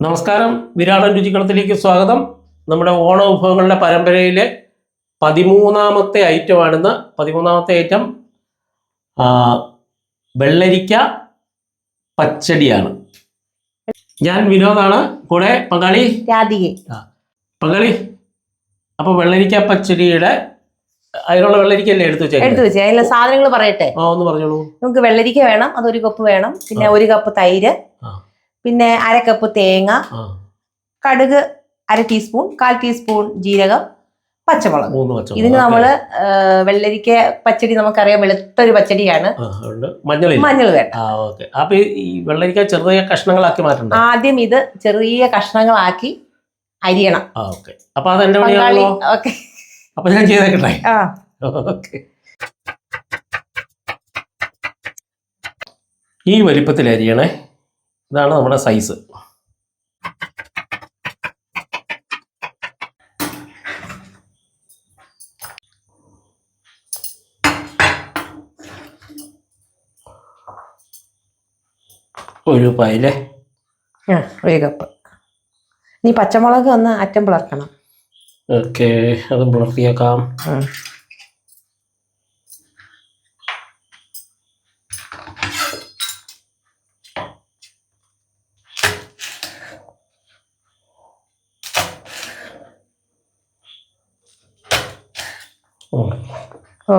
നമസ്കാരം. വിരാടൻ രുചികളത്തിലേക്ക് സ്വാഗതം. നമ്മുടെ ഓണ വിഭവങ്ങളുടെ പരമ്പരയിലെ പതിമൂന്നാമത്തെ ഐറ്റമാണിന്ന്. പതിമൂന്നാമത്തെ ഐറ്റം വെള്ളരിക്ക പച്ചടിയാണ്. ഞാൻ വിനോദാണ്. കൂടെ പങ്കാളി? രാധികെ. പങ്കാളി അപ്പൊ വെള്ളരിക്ക പച്ചടിയുടെ അതിനുള്ള വെള്ളരിക്കല്ലേ എടുത്തു എടുത്തു വെച്ചാൽ വെച്ചേ. അതിലെ സാധനങ്ങൾ പറയട്ടെ. ആ ഒന്ന് പറഞ്ഞോളൂ. നമുക്ക് വെള്ളരിക്ക വേണം അതൊരു കപ്പ് വേണം. പിന്നെ ഒരു കപ്പ് തൈര്. പിന്നെ അര കപ്പ് തേങ്ങ കടുക് അര ടീസ്പൂൺ കാൽ ടീസ്പൂൺ ജീരകം പച്ചമുളക്. ഇതിന് നമ്മൾ വെള്ളരിക്ക പച്ചടി നമുക്കറിയാം വെളുത്തൊരു പച്ചടിയാണ്. മഞ്ഞൾ വേണ്ട. അപ്പൊ ഈ- വെള്ളരിക്ക ചെറിയ കഷ്ണങ്ങളാക്കി മാറ്റണ്ട? ആദ്യം ഇത് ചെറിയ കഷ്ണങ്ങളാക്കി അരിയണം. അപ്പൊ ഞാൻ ചെയ്തേക്കട്ടെ? ഓക്കെ. ഈ വലിപ്പത്തിൽ അരിയണേ ഇതാണ് നമ്മുടെ സൈസ് ഒരു പൈലെ ഒരു കപ്പ് നീ പച്ചമുളക് ഒന്ന് അറ്റം പിളർക്കണം ഓക്കെ അതും പുലർത്തിയേക്കാം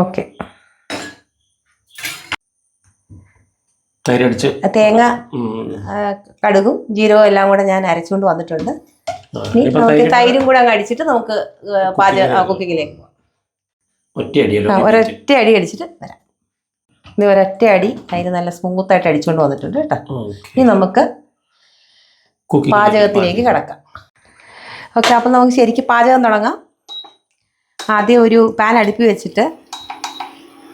ഓക്കെ. തൈരടിച്ച്. തേങ്ങ കടുകും ജീരകവും എല്ലാം കൂടെ ഞാൻ അരച്ചുകൊണ്ട് വന്നിട്ടുണ്ട്. നമുക്ക് തൈരും കൂടെ അങ്ങ് അടിച്ചിട്ട് നമുക്ക് പാചക കുക്കിങ്ങിലേക്ക് പോകാം ഒരൊറ്റ അടി അടിച്ചിട്ട് വരാം. ഇനി ഒരൊറ്റ അടി തൈര് നല്ല സ്മൂത്തായിട്ട് അടിച്ചുകൊണ്ട് വന്നിട്ടുണ്ട് കേട്ടോ. ഇനി നമുക്ക് പാചകത്തിലേക്ക് കിടക്കാം. ഓക്കെ അപ്പം നമുക്ക് ശരിക്കും പാചകം തുടങ്ങാം. ആദ്യം ഒരു പാൻ അടുപ്പി വെച്ചിട്ട്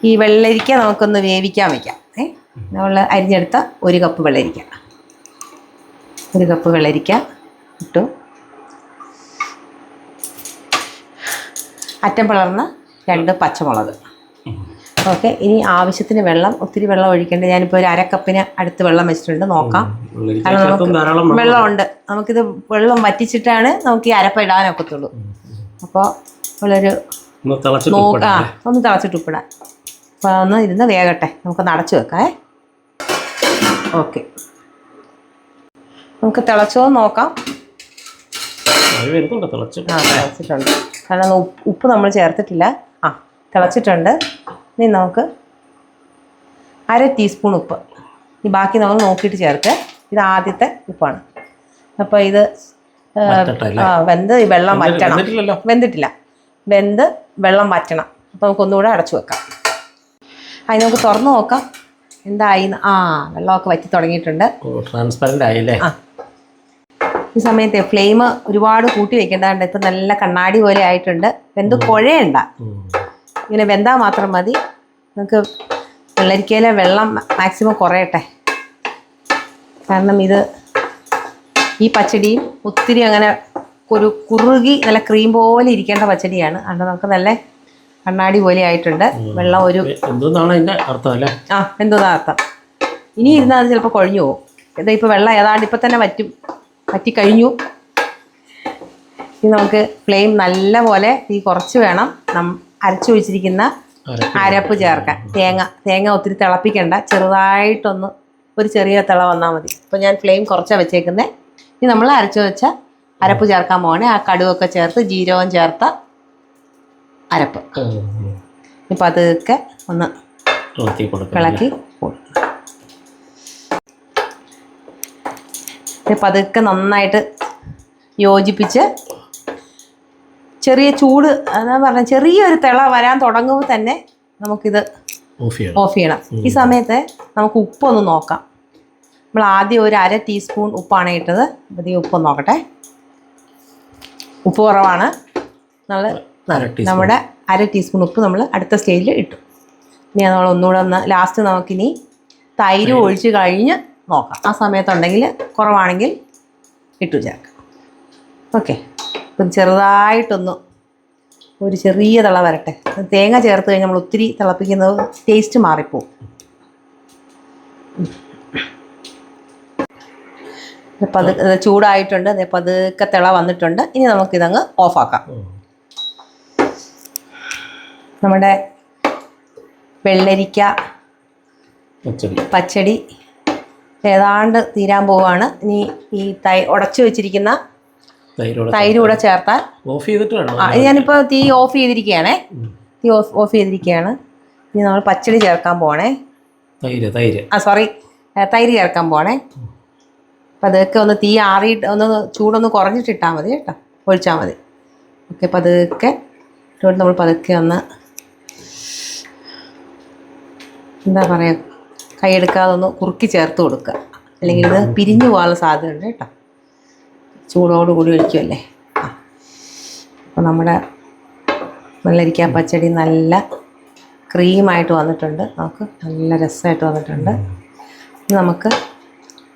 ഈ വെള്ളരിക്ക നമുക്കൊന്ന് വേവിക്കാൻ വയ്ക്കാം ഏ നമ്മൾ അരിഞ്ഞെടുത്ത ഒരു കപ്പ് വെള്ളരിക്ക. ഒരു കപ്പ് വെള്ളരിക്ക ഇട്ടു. അറ്റം പിളർന്ന രണ്ട് പച്ചമുളക്. ഓക്കെ ഇനി ആവശ്യത്തിന് വെള്ളം ഒത്തിരി വെള്ളം ഒഴിക്കേണ്ട. ഞാനിപ്പോൾ ഒരു അരക്കപ്പിന് അടുത്ത് വെള്ളം വെച്ചിട്ടുണ്ട്. നോക്കാം. കാരണം നമുക്ക് വെള്ളമുണ്ട് നമുക്കിത് വെള്ളം വറ്റിച്ചിട്ടാണ് നമുക്ക് ഈ അരപ്പ ഇടാനൊക്കത്തുള്ളൂ അപ്പോൾ നമ്മളൊരു നോക്കാം? ഒന്ന് തിളച്ചിട്ട് ഉപ്പിടാം. അപ്പോൾ ഒന്ന് ഇരുന്ന് വേകട്ടെ. നമുക്കൊന്ന് അടച്ചു വെക്കാം ഓക്കെ. നമുക്ക് തിളച്ചോ നോക്കാം. ആ തിളച്ചിട്ടുണ്ട്. കാരണം ഉപ്പ് നമ്മൾ ചേർത്തിട്ടില്ല. ആ തിളച്ചിട്ടുണ്ട്. ഇനി നമുക്ക് അര ടീസ്പൂൺ ഉപ്പ്. ഇനി ബാക്കി നമ്മൾ നോക്കിയിട്ട് ചേർക്കുക. ഇത് ആദ്യത്തെ ഉപ്പാണ്. അപ്പോൾ ഇത് വെന്ത് ഈ വെള്ളം വറ്റണം. വെന്തിട്ടില്ല. വെന്ത് വെള്ളം മാറ്റണം അപ്പോൾ നമുക്ക് ഒന്നുകൂടെ അടച്ചു വെക്കാം. അതിന് നമുക്ക് തുറന്ന് നോക്കാം. എന്തായി ആ വെള്ളമൊക്കെ വറ്റി തുടങ്ങിയിട്ടുണ്ട്. ട്രാൻസ്പെറന്റ് ആയില്ലേ? ആ. ഈ സമയത്ത് ഫ്ലെയിം ഒരുപാട് കൂട്ടി വെക്കേണ്ടതുണ്ട് ഇപ്പം നല്ല കണ്ണാടി പോലെ ആയിട്ടുണ്ട്. വെന്ത് കുഴയണ്ട ഇങ്ങനെ വെന്താൽ മാത്രം മതി. നമുക്ക് വെള്ളരിക്കയിലെ വെള്ളം മാക്സിമം കുറയട്ടെ. കാരണം ഇത് ഈ പച്ചടിയും ഒത്തിരി അങ്ങനെ ഒരു കുറുകി നല്ല ക്രീം പോലെ ഇരിക്കേണ്ട പച്ചടിയാണ്. അതുകൊണ്ട് നമുക്ക് നല്ല കണ്ണാടി പോലെ ആയിട്ടുണ്ട്. വെള്ളം ഒരു എന്തെന്നാണ് അതിന്റെ അർത്ഥം അല്ലേ? ആ എന്തോന്നാ അർത്ഥം? ഇനി ഇരുന്നാൽ അത് ചിലപ്പോൾ കുഴഞ്ഞു പോകും. ഇതാ ഇപ്പോൾ വെള്ളം ഏതാണ്ട് ഇപ്പം തന്നെ വറ്റും വറ്റി കഴിഞ്ഞു ഇനി നമുക്ക് ഫ്ലെയിം നല്ല പോലെ ഈ കുറച്ച് വേണം. നം അരച്ചു വെച്ചിരിക്കുന്ന അരപ്പ്. ചേർക്കാൻ. തേങ്ങ തേങ്ങ ഒത്തിരി തിളപ്പിക്കണ്ട. ചെറുതായിട്ടൊന്ന് ഒരു ചെറിയ തിള വന്നാൽ മതി. ഇപ്പോൾ ഞാൻ ഫ്ലെയിം കുറച്ചാണ് വെച്ചേക്കുന്നത് ഇനി നമ്മൾ അരച്ചു വെച്ച അരപ്പ് ചേർക്കാൻ പോകണേ ആ കടുവൊക്കെ ചേർത്ത് ജീരകം ചേർത്ത അരപ്പ്. ഇപ്പം അതൊക്കെ ഒന്ന് ഇളക്കി ഇപ്പം അതൊക്കെ നന്നായിട്ട് യോജിപ്പിച്ച് ചെറിയ ചൂട് എന്നാ പറഞ്ഞ ചെറിയൊരു തിള വരാൻ തുടങ്ങുമ്പോൾ തന്നെ നമുക്കിത് ഓഫ് ചെയ്യണം. ഓഫ് ചെയ്യണം. ഈ സമയത്ത് നമുക്ക് ഉപ്പൊന്ന് നോക്കാം. നമ്മൾ ആദ്യം ഒരു അര ടീസ്പൂൺ ഉപ്പാണ് ഇട്ടത്. അപ്പം ഈ ഉപ്പൊന്ന് നോക്കട്ടെ. ഉപ്പ് കുറവാണ്. നമ്മൾ. നമ്മുടെ അര ടീസ്പൂൺ ഉപ്പ് നമ്മൾ അടുത്ത സ്റ്റേജിൽ ഇട്ടു. ഇനി നമ്മൾ ഒന്നുകൂടെ ഒന്ന് ലാസ്റ്റ് നമുക്കിനി തൈര് ഒഴിച്ച് കഴിഞ്ഞ് നോക്കാം. ആ സമയത്തുണ്ടെങ്കിൽ കുറവാണെങ്കിൽ ഇട്ടു ചേർക്കാം. ഓക്കെ ഇപ്പം ചെറുതായിട്ടൊന്ന് ഒരു ചെറിയ തിള വരട്ടെ. തേങ്ങ ചേർത്ത് കഴിഞ്ഞാൽ നമ്മൾ ഒത്തിരി തിളപ്പിക്കുന്നത് ടേസ്റ്റ് മാറിപ്പോവും. ഇത് ചൂടായിട്ടുണ്ട്. അതേ പതുക്കെ തിള വന്നിട്ടുണ്ട്. ഇനി നമുക്കിതങ്ങ് ഓഫാക്കാം. നമ്മുടെ വെള്ളരിക്ക പച്ചടി. ഏതാണ്ട് തീരാൻ പോവാണ്. ഇനി ഈ തൈ ഉടച്ചു വെച്ചിരിക്കുന്ന തൈര് കൂടെ ചേർത്താൽ ഓഫ് ചെയ്തിട്ട് ഞാനിപ്പോൾ തീ ഓഫ് ചെയ്തിരിക്കുകയാണേ. തീ ഓഫ് ഓഫ് ചെയ്തിരിക്കുകയാണ്. ഇനി നമ്മൾ പച്ചടി ചേർക്കാൻ പോണേ. തൈര് തൈര്. ആ സോറി തൈര് ചേർക്കാൻ പോണേ. അപ്പം അതൊക്കെ ഒന്ന് തീ ആറിയിട്ട് ഒന്ന് ചൂടൊന്ന് കുറഞ്ഞിട്ടിട്ടാൽ മതി കേട്ടോ. ഒഴിച്ചാൽ മതി. ഓക്കെ പതുക്കെ ഇട്ടുകൊണ്ട് നമ്മൾ പതുക്കെ ഒന്ന് എന്താ പറയുക കൈയെടുക്കാതെ ഒന്ന് കുറുക്കി ചേർത്ത് കൊടുക്കുക. അല്ലെങ്കിൽ ഇത് പിരിഞ്ഞു പോകാനുള്ള സാധ്യതയുണ്ട് കേട്ടോ. ചൂടോടുകൂടി ഒഴിക്കുമല്ലേ ആ. അപ്പോൾ നമ്മുടെ വെള്ളരിക്ക പച്ചടി നല്ല ക്രീമായിട്ട് വന്നിട്ടുണ്ട്. നമുക്ക് നല്ല രസമായിട്ട് വന്നിട്ടുണ്ട്. നമുക്ക്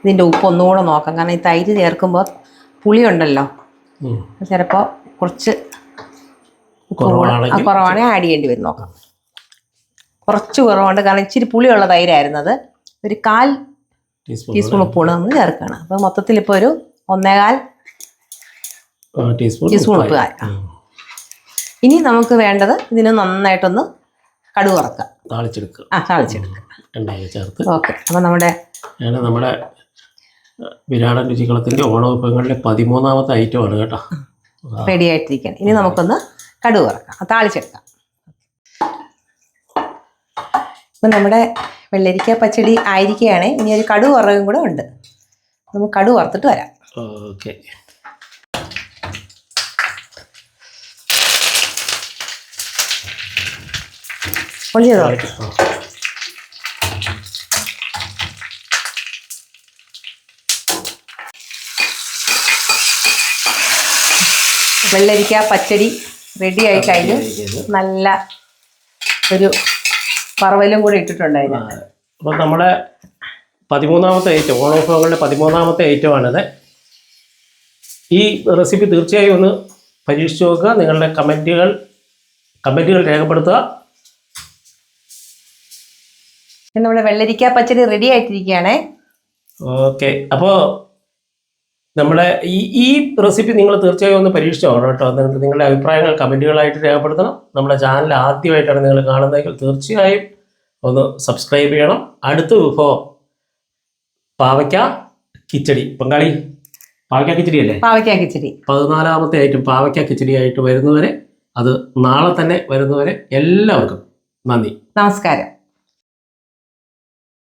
ഇതിന്റെ ഉപ്പ് ഒന്നുകൂടെ നോക്കാം. കാരണം ഈ തൈര് ചേർക്കുമ്പോൾ പുളിയുണ്ടല്ലോ. ഉണ്ടല്ലോ ചിലപ്പോൾ കുറച്ച് കുറവാണെങ്കിൽ ആഡ് ചെയ്യേണ്ടി വരും. നോക്കാം. കുറച്ച് കുറവുണ്ട്. കാരണം ഇച്ചിരി പുളിയുള്ള തൈരായിരുന്നു അത്. ഒരു കാൽ ടീസ്പൂൺ ഉപ്പൂടെ നമ്മൾ ചേർക്കണം. അപ്പോൾ മൊത്തത്തിൽ ഇപ്പോൾ ഒരു ഒന്നേകാൽ ടീസ്പൂൺ ഉപ്പ് ഇനി നമുക്ക് വേണ്ടത് ഇതിന് നന്നായിട്ടൊന്ന് കടുക് വറക്കാം താളിച്ചെടുക്കുക. ആ ചാളിച്ചെടുക്കുക എണ്ണയിൽ ചേർത്ത്. ഓക്കെ. അപ്പോൾ നമ്മുടെ നമ്മുടെ വിരാടൻ രുചികളത്തിന്റെ ഓണവിഭവങ്ങളിലെ പതിമൂന്നാമത്തെ ഐറ്റമാണ് കേട്ടോ. റെഡി ആയിട്ടിരിക്കുകയാണ് ഇനി നമുക്കൊന്ന് കടുക് ഇറക്കാം താളിച്ചെടുക്കാം. ഇപ്പം നമ്മുടെ വെള്ളരിക്ക പച്ചടി ആയിരിക്കുകയാണ്. ഇനി ഒരു കടുക് വറവും കൂടെ ഉണ്ട്. നമുക്ക് കടുക് വറുത്തിട്ട് വരാം. ഓക്കെ. പൊളി വെള്ളരിക്ക പച്ചടി റെഡി ആയിട്ട് കഴിഞ്ഞു നല്ല ഒരു പറവലും കൂടെ ഇട്ടിട്ടുണ്ടായിരുന്നു അപ്പോൾ നമ്മുടെ പതിമൂന്നാമത്തെ ഐറ്റം ഓണവിഭവങ്ങളുടെ പതിമൂന്നാമത്തെ ഐറ്റമാണിത്. ഈ റെസിപ്പി തീർച്ചയായും ഒന്ന് പരീക്ഷിച്ച് നോക്കുക. നിങ്ങളുടെ കമന്റുകൾ കമന്റുകൾ രേഖപ്പെടുത്തുക. നമ്മുടെ വെള്ളരിക്ക പച്ചടി റെഡി ആയിട്ടിരിക്കുകയാണേ. ഓക്കെ. അപ്പോൾ നമ്മുടെ ഈ ഈ റെസിപ്പി നിങ്ങൾ തീർച്ചയായും ഒന്ന് പരീക്ഷിച്ചു നോക്കണം കേട്ടോ. എന്നിട്ട് നിങ്ങളുടെ അഭിപ്രായങ്ങൾ കമന്റുകളായിട്ട് രേഖപ്പെടുത്തണം. നമ്മുടെ ചാനൽ ആദ്യമായിട്ടാണ് നിങ്ങൾ കാണുന്നതെങ്കിൽ തീർച്ചയായും ഒന്ന് സബ്സ്ക്രൈബ് ചെയ്യണം. അടുത്ത വിഭവം പാവയ്ക്ക കിച്ചടി. പങ്കാളി പാവയ്ക്ക കിച്ചടി അല്ലേ? പാവയ്ക്ക കിച്ചടി. പതിനാലാമത്തെ ഐറ്റം പാവയ്ക്ക കിച്ചടി ആയിട്ട് വരുന്നവരെ അത് നാളെ തന്നെ വരുന്നവരെ എല്ലാവർക്കും നന്ദി. നമസ്കാരം.